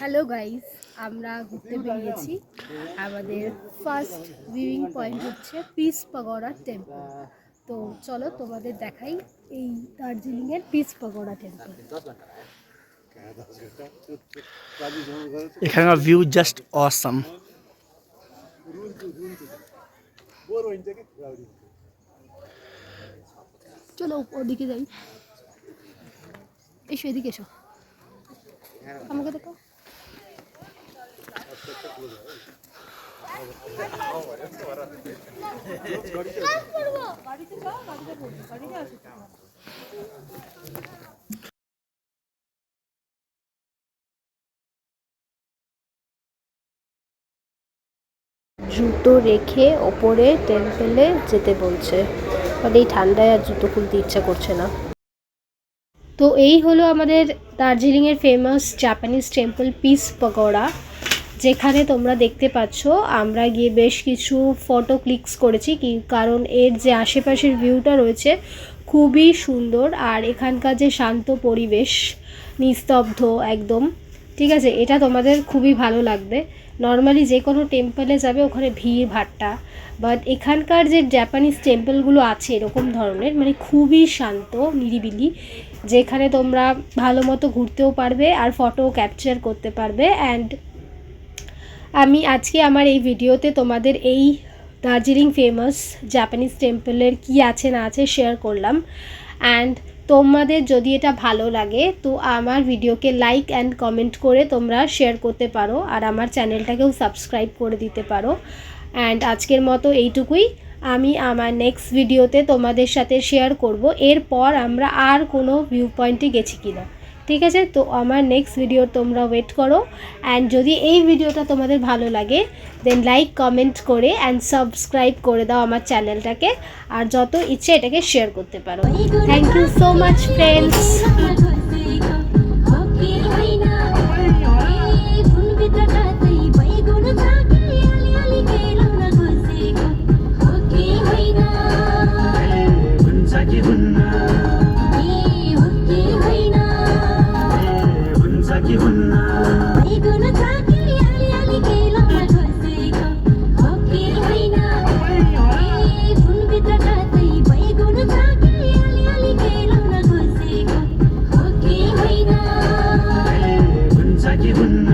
Hello guys আমরা ঘুরতে বেরিয়েছি। আমাদের ফার্স্ট ভিউইং পয়েন্ট হচ্ছে পিস পাগোড়া টেম্পল তো চলো তোমাদের দেখাই এই দার্জিলিংয়ের পিস পাগোড়া টেম্পল এখানকার ভিউ জাস্ট অসাম চলো ওদিকে যাই। এসো এদিকে এসো। আমাকে দেখো। জুতো রেখে ওপরে টেম্পেলে যেতে বলছে। মানে এই ঠান্ডায় আর জুতো খুলতে ইচ্ছা করছে না। তো এই হলো আমাদের দার্জিলিংয়ের famous Japanese temple peace pagoda যেখানে তোমরা দেখতে পাচ্ছ, আমরা গিয়ে বেশ কিছু ফটো ক্লিকস করেছি কি, কারণ এর যে আশেপাশের ভিউটা রয়েছে খুবই সুন্দর আর এখানকার যে শান্ত পরিবেশ, নিস্তব্ধ একদম, ঠিক আছে? এটা তোমাদের খুবই ভালো লাগবে। নর্মালি যে কোনো টেম্পলে যাবে, ওখানে ভিড়, ভাট্টা। বাট এখানকার যে জাপানিজ টেম্পলগুলো আছে, এরকম ধরনের মানে খুবই শান্ত, নিরিবিলি, যেখানে তোমরা ভালো মতো ঘুরতেও পারবে আর ফটো ক্যাপচার করতে পারবে। অ্যান্ড আমি আজকে আমার এই ভিডিওতে তোমাদের এই দার্জিলিং ফেমাস জাপানিজ টেম্পলের কি আছে না আছে শেয়ার করলাম। অ্যান্ড তোমাদের যদি এটা ভালো লাগে, তো আমার ভিডিওকে লাইক অ্যান্ড কমেন্ট করে তোমরা শেয়ার করতে পারো, আর আমার চ্যানেলটাকেও সাবস্ক্রাইব করে দিতে পারো। অ্যান্ড আজকের মতো এইটুকুই। আমি আমার নেক্সট ভিডিওতে তোমাদের সাথে শেয়ার করব। এরপর আমরা আর কোনো ভিউ পয়েন্টে গেছি কিনা। ঠিক আছে? তো আমার নেক্সট ভিডিও তোমরা ওয়েট করো। অ্যান্ড যদি এই ভিডিওটা তোমাদের ভালো লাগে দেন লাইক কমেন্ট করে অ্যান্ড সাবস্ক্রাইব করে দাও আমার চ্যানেলটাকে আর যত ইচ্ছে এটাকে শেয়ার করতে পারো। Thank you so much friends taki हुन्न निगुन छाकी अलि अलि केलामा झोसेको हो कि होइन होइन हुन्छ कि हुन्न